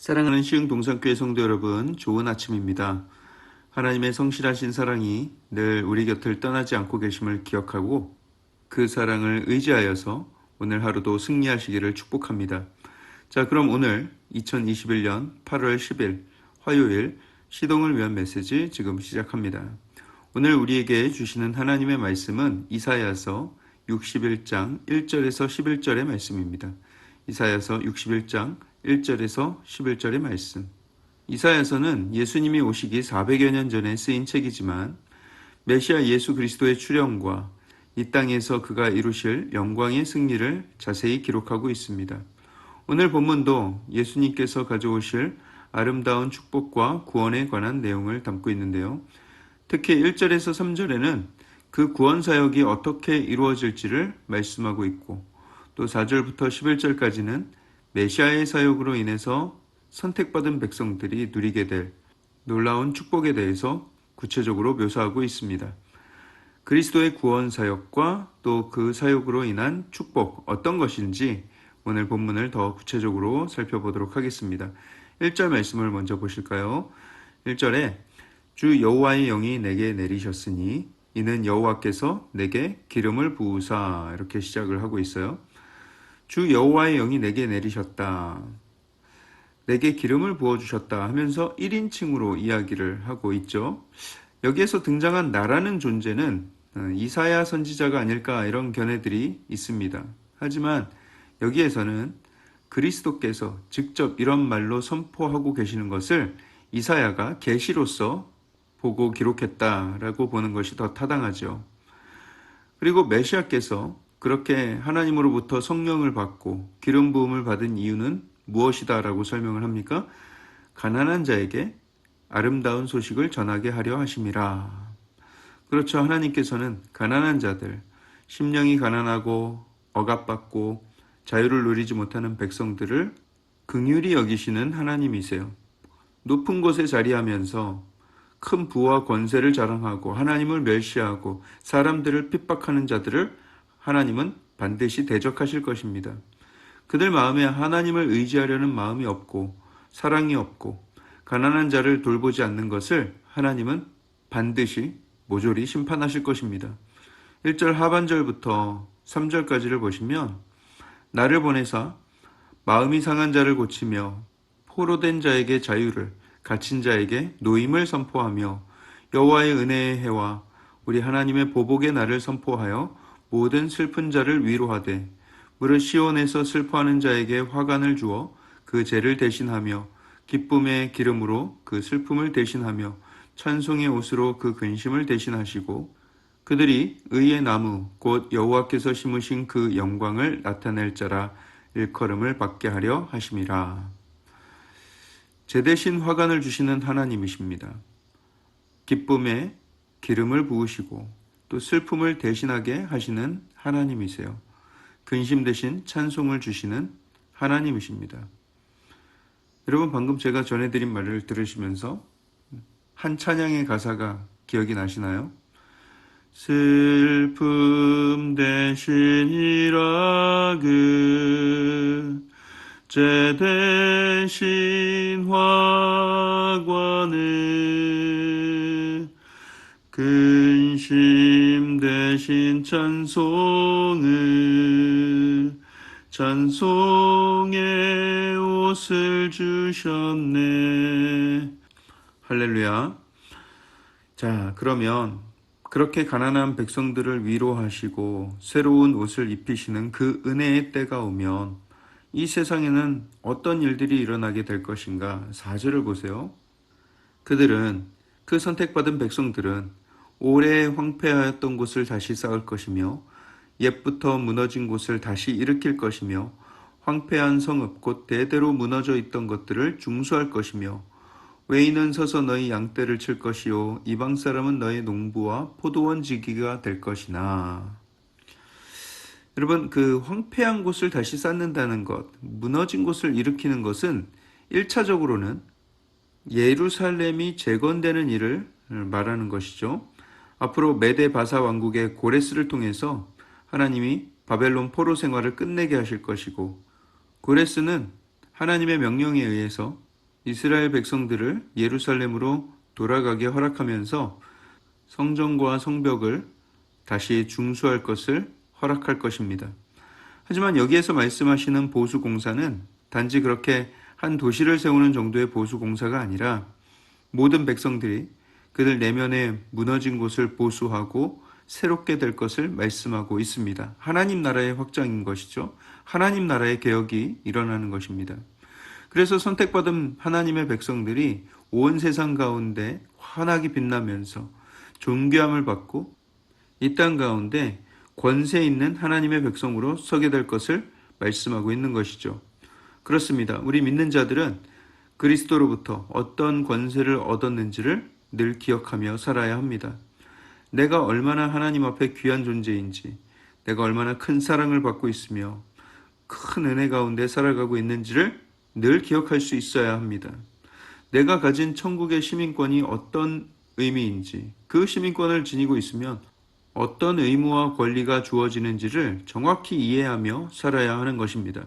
사랑하는 시흥 동산교회 성도 여러분, 좋은 아침입니다. 하나님의 성실하신 사랑이 늘 우리 곁을 떠나지 않고 계심을 기억하고 그 사랑을 의지하여서 오늘 하루도 승리하시기를 축복합니다. 자, 그럼 오늘 2021년 8월 10일 화요일 시동을 위한 메시지 지금 시작합니다. 오늘 우리에게 주시는 하나님의 말씀은 이사야서 61장 1절에서 11절의 말씀입니다. 이사야서 61장 1절에서 11절의 말씀. 이사야서는 예수님이 오시기 400여 년 전에 쓰인 책이지만 메시아 예수 그리스도의 출현과 이 땅에서 그가 이루실 영광의 승리를 자세히 기록하고 있습니다. 오늘 본문도 예수님께서 가져오실 아름다운 축복과 구원에 관한 내용을 담고 있는데요. 특히 1절에서 3절에는 그 구원 사역이 어떻게 이루어질지를 말씀하고 있고 또 4절부터 11절까지는 메시아의 사역으로 인해서 선택받은 백성들이 누리게 될 놀라운 축복에 대해서 구체적으로 묘사하고 있습니다. 그리스도의 구원 사역과 또 그 사역으로 인한 축복 어떤 것인지 오늘 본문을 더 구체적으로 살펴보도록 하겠습니다. 1절 말씀을 먼저 보실까요? 1절에 주 여호와의 영이 내게 내리셨으니 이는 여호와께서 내게 기름을 부으사 이렇게 시작을 하고 있어요. 주 여호와의 영이 내게 내리셨다. 내게 기름을 부어 주셨다 하면서 1인칭으로 이야기를 하고 있죠. 여기에서 등장한 나라는 존재는 어, 이사야 선지자가 아닐까 이런 견해들이 있습니다. 하지만 여기에서는 그리스도께서 직접 이런 말로 선포하고 계시는 것을 이사야가 계시로서 보고 기록했다라고 보는 것이 더 타당하죠. 그리고 메시아께서 그렇게 하나님으로부터 성령을 받고 기름 부음을 받은 이유는 무엇이다라고 설명을 합니까? 가난한 자에게 아름다운 소식을 전하게 하려 하심이라. 그렇죠. 하나님께서는 가난한 자들, 심령이 가난하고 억압받고 자유를 누리지 못하는 백성들을 긍휼히 여기시는 하나님이세요. 높은 곳에 자리하면서 큰 부와 권세를 자랑하고 하나님을 멸시하고 사람들을 핍박하는 자들을 하나님은 반드시 대적하실 것입니다. 그들 마음에 하나님을 의지하려는 마음이 없고 사랑이 없고 가난한 자를 돌보지 않는 것을 하나님은 반드시 모조리 심판하실 것입니다. 1절 하반절부터 3절까지를 보시면 나를 보내사 마음이 상한 자를 고치며 포로된 자에게 자유를 갇힌 자에게 노임을 선포하며 여호와의 은혜의 해와 우리 하나님의 보복의 날을 선포하여 모든 슬픈 자를 위로하되 무릇 시온에서 슬퍼하는 자에게 화관을 주어 그 죄를 대신하며 기쁨의 기름으로 그 슬픔을 대신하며 찬송의 옷으로 그 근심을 대신하시고 그들이 의의 나무 곧 여호와께서 심으신 그 영광을 나타낼 자라 일컬음을 받게 하려 하심이라. 제 대신 화관을 주시는 하나님이십니다. 기쁨에 기름을 부으시고 또 슬픔을 대신하게 하시는 하나님이세요. 근심 대신 찬송을 주시는 하나님이십니다. 여러분 방금 제가 전해드린 말을 들으시면서 한 찬양의 가사가 기억이 나시나요? 슬픔 대신 이라 그제 대신 화관을 근심 대신 찬송을 찬송의 옷을 주셨네 할렐루야 자 그러면 그렇게 가난한 백성들을 위로하시고 새로운 옷을 입히시는 그 은혜의 때가 오면 이 세상에는 어떤 일들이 일어나게 될 것인가? 4절을 보세요. 그들은 그 선택받은 백성들은 오래 황폐하였던 곳을 다시 쌓을 것이며 옛부터 무너진 곳을 다시 일으킬 것이며 황폐한 성읍 곧 대대로 무너져 있던 것들을 중수할 것이며 외인은 서서 너희 양떼를 칠 것이요 이방 사람은 너희 농부와 포도원 지기가 될 것이나 여러분 그 황폐한 곳을 다시 쌓는다는 것 무너진 곳을 일으키는 것은 1차적으로는 예루살렘이 재건되는 일을 말하는 것이죠. 앞으로 메데 바사 왕국의 고레스를 통해서 하나님이 바벨론 포로 생활을 끝내게 하실 것이고 고레스는 하나님의 명령에 의해서 이스라엘 백성들을 예루살렘으로 돌아가게 허락하면서 성전과 성벽을 다시 중수할 것을 허락할 것입니다. 하지만 여기에서 말씀하시는 보수 공사는 단지 그렇게 한 도시를 세우는 정도의 보수 공사가 아니라 모든 백성들이 그들 내면에 무너진 곳을 보수하고 새롭게 될 것을 말씀하고 있습니다. 하나님 나라의 확장인 것이죠. 하나님 나라의 개혁이 일어나는 것입니다. 그래서 선택받은 하나님의 백성들이 온 세상 가운데 환하게 빛나면서 존귀함을 받고 이 땅 가운데 권세 있는 하나님의 백성으로 서게 될 것을 말씀하고 있는 것이죠. 그렇습니다. 우리 믿는 자들은 그리스도로부터 어떤 권세를 얻었는지를 늘 기억하며 살아야 합니다. 내가 얼마나 하나님 앞에 귀한 존재인지, 내가 얼마나 큰 사랑을 받고 있으며 큰 은혜 가운데 살아가고 있는지를 늘 기억할 수 있어야 합니다. 내가 가진 천국의 시민권이 어떤 의미인지, 그 시민권을 지니고 있으면 어떤 의무와 권리가 주어지는지를 정확히 이해하며 살아야 하는 것입니다.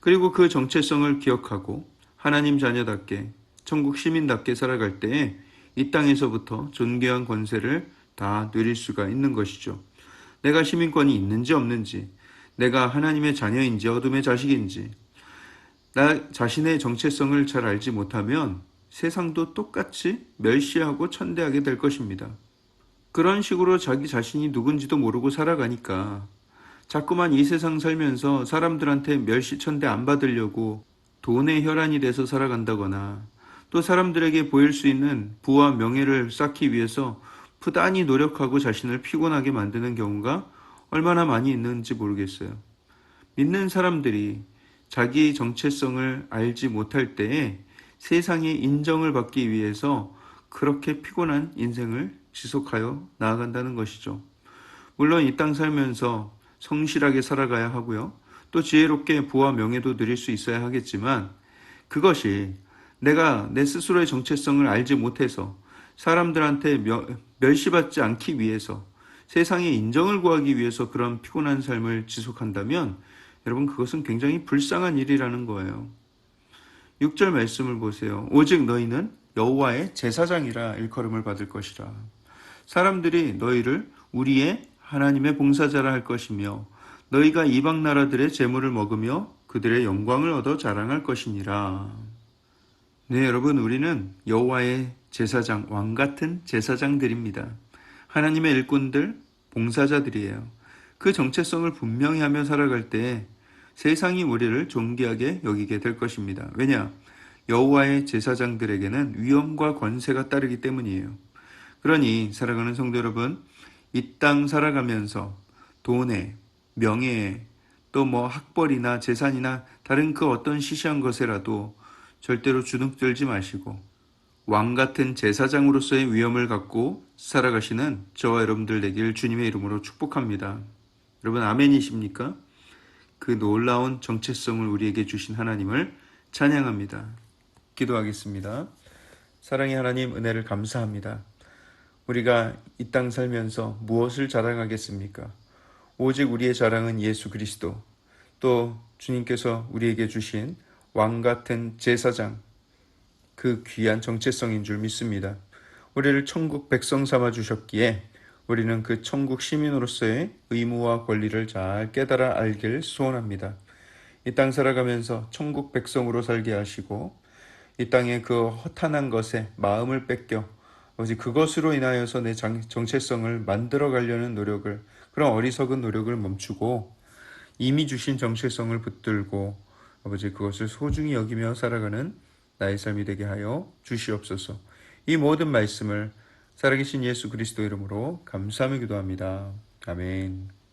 그리고 그 정체성을 기억하고 하나님 자녀답게 천국 시민답게 살아갈 때에 이 땅에서부터 존귀한 권세를 다 누릴 수가 있는 것이죠. 내가 시민권이 있는지 없는지, 내가 하나님의 자녀인지 어둠의 자식인지, 나 자신의 정체성을 잘 알지 못하면 세상도 똑같이 멸시하고 천대하게 될 것입니다. 그런 식으로 자기 자신이 누군지도 모르고 살아가니까 자꾸만 이 세상 살면서 사람들한테 멸시 천대 안 받으려고 돈의 혈안이 돼서 살아간다거나 또 사람들에게 보일 수 있는 부와 명예를 쌓기 위해서 부단히 노력하고 자신을 피곤하게 만드는 경우가 얼마나 많이 있는지 모르겠어요. 믿는 사람들이 자기 정체성을 알지 못할 때에 세상의 인정을 받기 위해서 그렇게 피곤한 인생을 지속하여 나아간다는 것이죠. 물론 이 땅 살면서 성실하게 살아가야 하고요. 또 지혜롭게 부와 명예도 누릴 수 있어야 하겠지만 그것이 내가 내 스스로의 정체성을 알지 못해서 사람들한테 멸시받지 않기 위해서 세상의 인정을 구하기 위해서 그런 피곤한 삶을 지속한다면 여러분 그것은 굉장히 불쌍한 일이라는 거예요. 6절 말씀을 보세요. 오직 너희는 여호와의 제사장이라 일컬음을 받을 것이라. 사람들이 너희를 우리의 하나님의 봉사자라 할 것이며 너희가 이방 나라들의 재물을 먹으며 그들의 영광을 얻어 자랑할 것이니라. 네, 여러분 우리는 여호와의 제사장 왕 같은 제사장들입니다. 하나님의 일꾼들 봉사자들이에요. 그 정체성을 분명히 하며 살아갈 때 세상이 우리를 존귀하게 여기게 될 것입니다. 왜냐? 여호와의 제사장들에게는 위엄과 권세가 따르기 때문이에요. 그러니 살아가는 성도 여러분, 이 땅 살아가면서 돈에, 명예에, 또 뭐 학벌이나 재산이나 다른 그 어떤 시시한 것에라도 절대로 주눅들지 마시고 왕 같은 제사장으로서의 위엄을 갖고 살아가시는 저와 여러분들 되길 주님의 이름으로 축복합니다. 여러분 아멘이십니까? 그 놀라운 정체성을 우리에게 주신 하나님을 찬양합니다. 기도하겠습니다. 사랑의 하나님 은혜를 감사합니다. 우리가 이 땅 살면서 무엇을 자랑하겠습니까? 오직 우리의 자랑은 예수 그리스도, 또 주님께서 우리에게 주신 왕 같은 제사장, 그 귀한 정체성인 줄 믿습니다. 우리를 천국 백성 삼아 주셨기에 우리는 그 천국 시민으로서의 의무와 권리를 잘 깨달아 알길 소원합니다. 이 땅 살아가면서 천국 백성으로 살게 하시고 이 땅의 그 허탄한 것에 마음을 뺏겨 아버지 그것으로 인하여서 내 정체성을 만들어 가려는 노력을 그런 어리석은 노력을 멈추고 이미 주신 정체성을 붙들고 아버지 그것을 소중히 여기며 살아가는 나의 삶이 되게 하여 주시옵소서. 이 모든 말씀을 살아계신 예수 그리스도 이름으로 감사하며 기도합니다. 아멘.